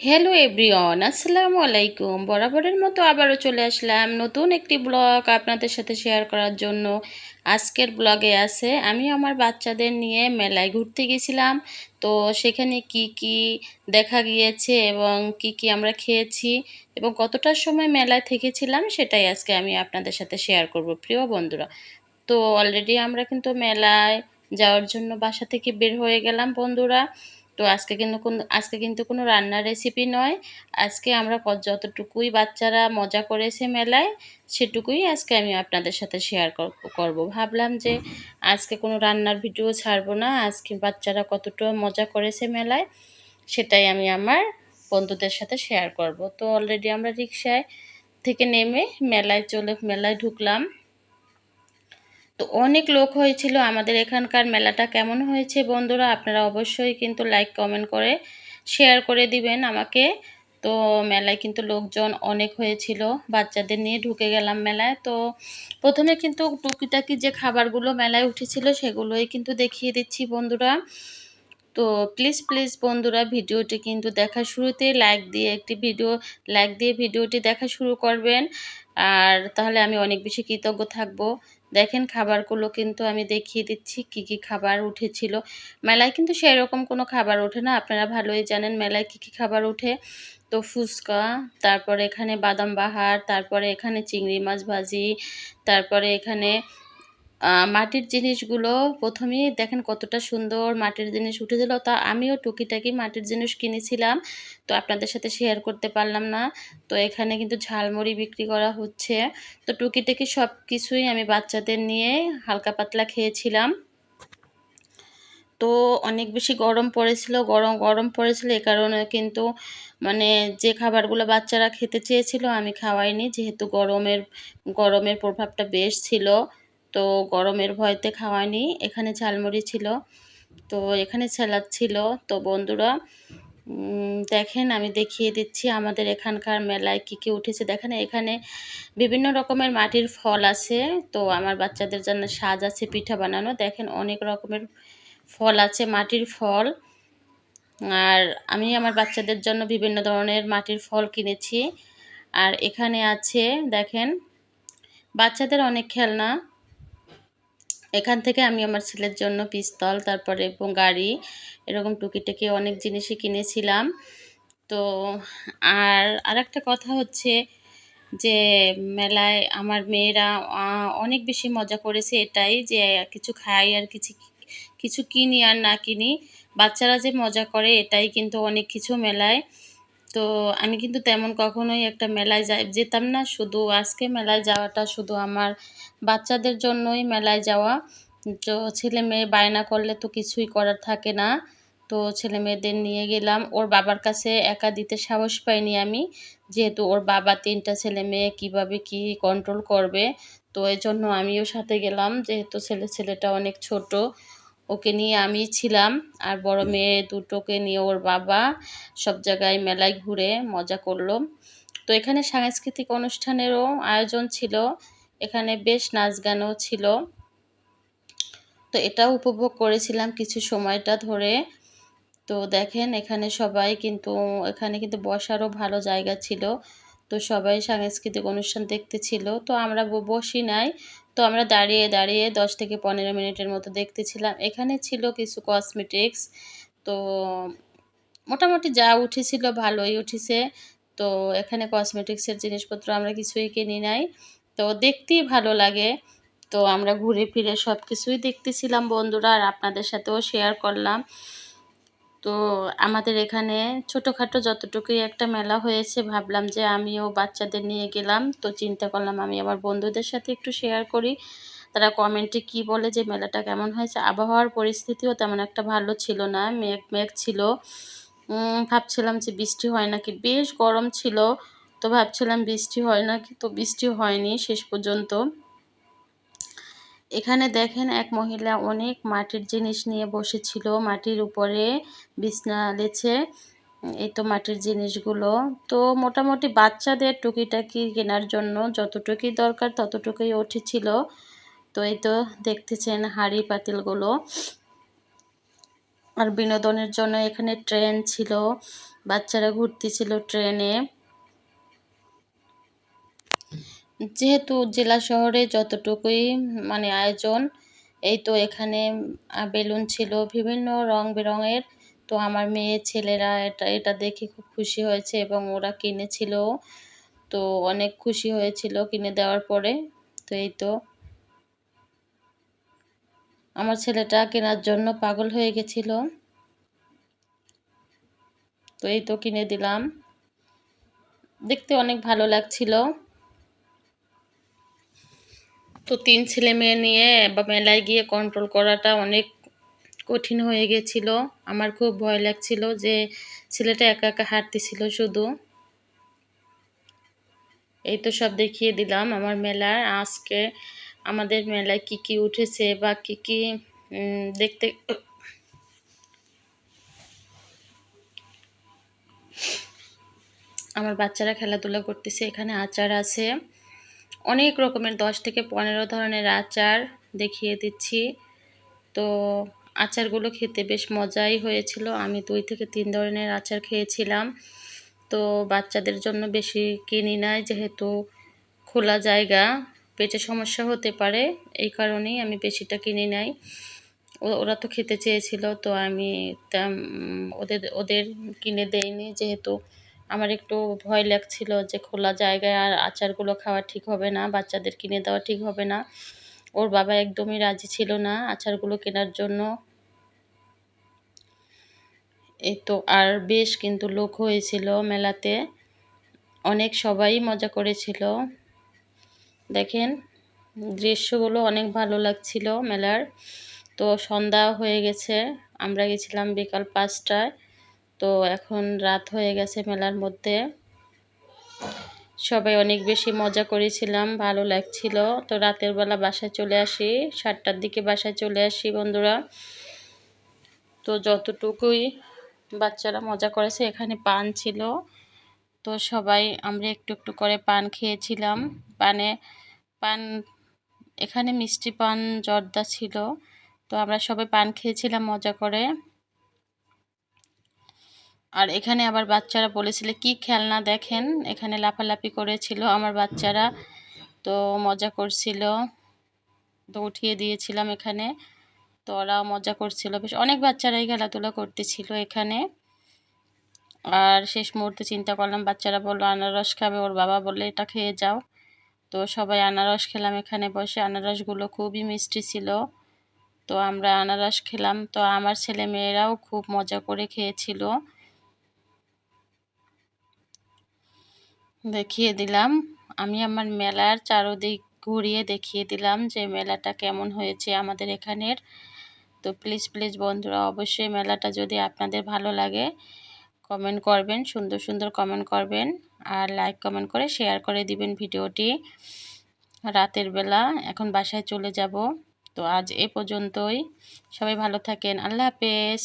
Hello everyone আসসালামু আলাইকুম বরাবরের মতো আবারও চলে আসলাম নতুন একটি ব্লগ আপনাদের সাথে শেয়ার করার জন্য। আজকের ব্লগে আছে, আমি আমার বাচ্চাদের নিয়ে মেলায় ঘুরতে গেছিলাম। তো সেখানে কি কি দেখা গিয়েছে এবং কি কি আমরা খেয়েছি এবং কতটার সময় মেলায় থেকেছিলাম সেটাই আজকে আমি আপনাদের সাথে শেয়ার করব, প্রিয় বন্ধুরা। তো অলরেডি আমরা কিন্তু মেলায় যাওয়ার জন্য বাসা থেকে বের হয়ে গেলাম, বন্ধুরা। তো আজকে কিন্তু কোন, আজকে কিন্তু কোনো রান্নার রেসিপি নয়। আজকে আমরা যতটুকুই বাচ্চারা মজা করেছে মেলায়, সেটুকুই আজকে আমি আপনাদের সাথে শেয়ার করব। ভাবলাম যে আজকে কোনো রান্নার ভিডিও ছাড়বো না। আজকে বাচ্চারা কতটা মজা করেছে মেলায়, সেটাই আমি আমার বন্ধুদের সাথে শেয়ার করব। তো অলরেডি আমরা রিক্সায় থেকে নেমে মেলায় চলে, মেলায় ঢুকলাম। তো অনেক লোক হয়েছিল আমাদের এখানকার মেলাটা কেমন হয়েছে বন্ধুরা? আপনারা অবশ্যই কিন্তু লাইক কমেন্ট করে শেয়ার করে দিবেন আমাকে। তো মেলায় কিন্তু লোকজন অনেক হয়েছিল, বাচ্চাদের নিয়ে ঢুকে গেলাম মেলায়। তো প্রথমে কিন্তু টুকিটাকি যে খাবারগুলো মেলায় উঠেছিল সেগুলোই কিন্তু দেখিয়ে দিচ্ছি বন্ধুরা। তো প্লিজ প্লিজ বন্ধুরা ভিডিওটি কিন্তু দেখা শুরুতেই লাইক দিয়ে একটি ভিডিও লাইক দিয়ে ভিডিওটি দেখা শুরু করবেন। আর তাহলে আমি অনেক বেশি কৃতজ্ঞ থাকব। দেখেন খাবারগুলো কিন্তু আমি দেখিয়ে দিচ্ছি, কি কি খাবার উঠেছিল। মেলায় কিন্তু সেরকম কোনো খাবার ওঠে না, আপনারা ভালোই জানেন মেলায় কি কি খাবার ওঠে। তো ফুচকা, তারপরে এখানে বাদাম বাহার, তারপরে এখানে চিংড়ি মাছ ভাজি, তারপরে এখানে মাটির জিনিসগুলো প্রথমেই দেখেন কতটা সুন্দর মাটির জিনিস উঠেছিল। তা আমিও টুকিটাকি মাটির জিনিস কিনেছিলাম, তো আপনাদের সাথে শেয়ার করতে পারলাম না। তো এখানে কিন্তু ঝালমুড়ি বিক্রি করা হচ্ছে। তো টুকিটাকি সব কিছুই আমি বাচ্চাদের নিয়ে হালকা পাতলা খেয়েছিলাম। তো অনেক বেশি গরম পড়েছিল, গরম গরম পড়েছিল এ কারণে কিন্তু মানে যে খাবারগুলো বাচ্চারা খেতে চেয়েছিল আমি খাওয়াইনি, যেহেতু গরমের গরমের প্রভাবটা বেশ ছিল। তো গরমের ভয়তে খাওয়ানি এখানে ঝালমুড়ি ছিল, তো এখানে স্যালাদ ছিল। তো বন্ধুরা দেখেন আমি দেখিয়ে দিচ্ছি আমাদের এখানকার মেলায় কী কী উঠেছে। দেখেন এখানে বিভিন্ন রকমের মাটির ফল আছে, তো আমার বাচ্চাদের জন্য সাজ আছে, পিঠা বানানো। দেখেন অনেক রকমের ফল আছে, মাটির ফল। আর আমি আমার বাচ্চাদের জন্য বিভিন্ন ধরনের মাটির ফল কিনেছি। আর এখানে আছে, দেখেন, বাচ্চাদের অনেক খেলনা। এখান থেকে আমি আমার ছেলের জন্য পিস্তল, তারপরে গাড়ি, এরকম টুকিটাকি অনেক জিনিসই কিনেছিলাম। তো আর আরেকটা কথা হচ্ছে যে, মেলায় আমার মেয়েরা অনেক বেশি মজা করেছে এটাই যে, কিছু খাই আর কিছু কিছু কিনি আর না কিনি। বাচ্চারা যে মজা করে এটাই কিন্তু অনেক কিছু মেলায়। তো আমি কিন্তু তেমন কখনোই একটা মেলায় যাই, যেতাম না শুধু আজকে মেলায় যাওয়াটা শুধু আমার বাচ্চাদের জন্যই মেলায় যাওয়া। তো ছেলে মেয়ে বায়না করলে তো কিছুই করার থাকে না। তো ছেলে মেয়েদের নিয়ে গেলাম। ওর বাবার কাছে একা দিতে সাহস পাইনি আমি। যেহেতু ওর বাবা তিনটা ছেলে মেয়ে, কীভাবে কি কন্ট্রোল করবে? তো এই জন্য আমিও সাথে গেলাম। যেহেতু ছেলে, ছেলেটা অনেক ছোট, ওকে নিয়ে আমি ছিলাম। আর বড় মেয়ে দুটোকে নিয়ে ওর বাবা সব জায়গায় মেলায় ঘুরে মজা করল। তো এখানে সাংস্কৃতিক অনুষ্ঠানেরও আয়োজন ছিল। এখানে বেশ নাচ গানও ছিল। তো এটাও উপভোগ করেছিলাম কিছু সময়টা ধরে। তো দেখেন এখানে সবাই কিন্তু, এখানে কিন্তু বসারও ভালো জায়গা ছিল। তো সবাই সাংস্কৃতিক অনুষ্ঠান দেখতে ছিল। তো আমরা বসি নাই। তো আমরা দাঁড়িয়ে দাঁড়িয়ে দশ থেকে পনেরো মিনিটের মতো দেখতেছিলাম। এখানে ছিল কিছু কসমেটিক্স তো মোটামুটি যা উঠেছিল ভালোই উঠেছে। তো এখানে কসমেটিক্সের জিনিসপত্র আমরা কিছুই কিনি নাই। তো দেখতেই ভালো লাগে। তো আমরা ঘুরে ফিরে সব কিছুই দেখতেছিলাম বন্ধুরা আর আপনাদের সাথেও শেয়ার করলাম। তো আমাদের এখানে ছোটোখাটো যতটুকুই একটা মেলা হয়েছে, ভাবলাম যে আমিও বাচ্চাদের নিয়ে গেলাম। তো চিন্তা করলাম আমি আমার বন্ধুদের সাথে একটু শেয়ার করি। তারা কমেন্টে কি বলে যে মেলাটা কেমন হয়েছে? আবহাওয়ার পরিস্থিতিও তেমন একটা ভালো ছিল না মেঘ মেঘ ছিল ভাবছিলাম যে বৃষ্টি হয় নাকি? বেশ গরম ছিল। তো ভাবছিলাম বৃষ্টি হয় নাকি? তো বৃষ্টি হয়নি শেষ পর্যন্ত। এখানে দেখেন এক মহিলা অনেক মাটির জিনিস নিয়ে বসেছিল, মাটির উপরে বিছনা লেছে, এই তো মাটির জিনিসগুলো। তো মোটামুটি বাচ্চাদের টুকিটাকি কেনার জন্য যতটুকুই দরকার ততটুকুই উঠেছিল। তো এই তো দেখতেছেন হাঁড়ি পাতিলগুলো। আর বিনোদনের জন্য এখানে ট্রেন ছিল, বাচ্চারা ঘুরতেছিল ট্রেনে। যেহেতু জেলা শহরে যতটুকুই মানে আয়োজন, এই তো এখানে বেলুন ছিল, বিভিন্ন রং বেরঙের। তো আমার মেয়ে ছেলেরা এটা এটা দেখে খুব খুশি হয়েছে এবং ওরা কিনেছিল। তো অনেক খুশি হয়েছিল কিনে দেওয়ার পরে। তো এই তো। আমার ছেলেটা কেনার জন্য পাগল হয়ে গেছিল। তো এই তো কিনে দিলাম। দেখতে অনেক ভালো লাগছিল। তো তিন ছেলে মেয়ে নিয়ে বা মেলায় গিয়ে কন্ট্রোল করাটা অনেক কঠিন হয়ে গেছিল। আমার খুব ভয় লাগছিল যে ছেলেটা একা একা হাঁটতেছিল শুধু। এই তো সব দেখিয়ে দিলাম আমার মেলার। আজকে আমাদের মেলায় কি কি উঠেছে বা কি কি দেখতে আমার বাচ্চারা খেলাধুলা করতেছে, এখানে আচার আছে। অনেক রকমের, দশ থেকে পনেরো ধরনের আচার দেখিয়ে দিচ্ছি। তো আচারগুলো খেতে বেশ মজাই হয়েছিল। আমি দুই থেকে তিন ধরনের আচার খেয়েছিলাম। তো বাচ্চাদের জন্য বেশি কিনি নাই, যেহেতু খোলা জায়গা, পেটে সমস্যা হতে পারে, এই কারণেই আমি বেশিটা কিনি নাই। ওরা তো খেতে চেয়েছিল, তো আমি ওদের ওদের কিনে দেইনি, যেহেতু আমার একটু ভয় লাগছিল যে খোলা জায়গায় আর আচারগুলো খাওয়া ঠিক হবে না, বাচ্চাদের কিনে দেওয়া ঠিক হবে না। ওর বাবা একদমই রাজি ছিল না আচারগুলো কেনার জন্য। এই তো আর বেশ কিন্তু লোক হয়েছিল মেলাতে। অনেক সবাই মজা করেছিল। দেখেন, দৃশ্যগুলো অনেক ভালো লাগছিল মেলার। তো সন্ধ্যা হয়ে গেছে, আমরা গেছিলাম বিকাল পাঁচটায়। তো এখন রাত হয়ে গেছে মেলার মধ্যে। সবাই অনেক বেশি মজা করেছিলাম, ভালো লাগছিল। তো রাতের বেলা বাসায় চলে আসি, সাতটার দিকে বাসায় চলে আসি বন্ধুরা। তো যতটুকুই বাচ্চারা মজা করেছে, এখানে পান ছিল। তো সবাই আমরা একটু একটু করে পান খেয়েছিলাম। পানে পান, এখানে মিষ্টি পান জর্দা ছিল। তো আমরা সবাই পান খেয়েছিলাম মজা করে। আর এখানে আবার বাচ্চারা বলেছিল, কি খেলনা দেখেন? এখানে লাফালাফি করেছিল আমার বাচ্চারা। তো মজা করছিল। তো উঠিয়ে দিয়েছিলাম এখানে। তো ওরা মজা করছিল। বেশ অনেক বাচ্চারাই খেলাধুলা করতেছিল এখানে। আর শেষ মুহূর্তে চিন্তা করলাম, বাচ্চারা বলল, আনারস খাবে। ওর বাবা বললে, এটা খেয়ে যাও। তো সবাই আনারস খেলাম এখানে বসে। আনারসগুলো খুবই মিষ্টি ছিল। তো আমরা আনারস খেলাম। তো আমার ছেলে মেয়েরাও খুব মজা করে খেয়েছিল। দেখিয়ে দিলাম। আমি আমার মেলার চারোদিক ঘুরিয়ে দেখিয়ে দিলাম যে মেলাটা কেমন হয়েছে আমাদের এখানের। তো প্লিজ প্লিজ বন্ধুরা অবশ্যই মেলাটা যদি আপনাদের ভালো লাগে কমেন্ট করবেন, সুন্দর সুন্দর কমেন্ট করবেন আর লাইক কমেন্ট করে শেয়ার করে দিবেন ভিডিওটি। রাতের বেলা এখন বাসায় চলে যাব। তো আজ এ পর্যন্তই। সবাই ভালো থাকেন। আল্লাহ হাফেজ।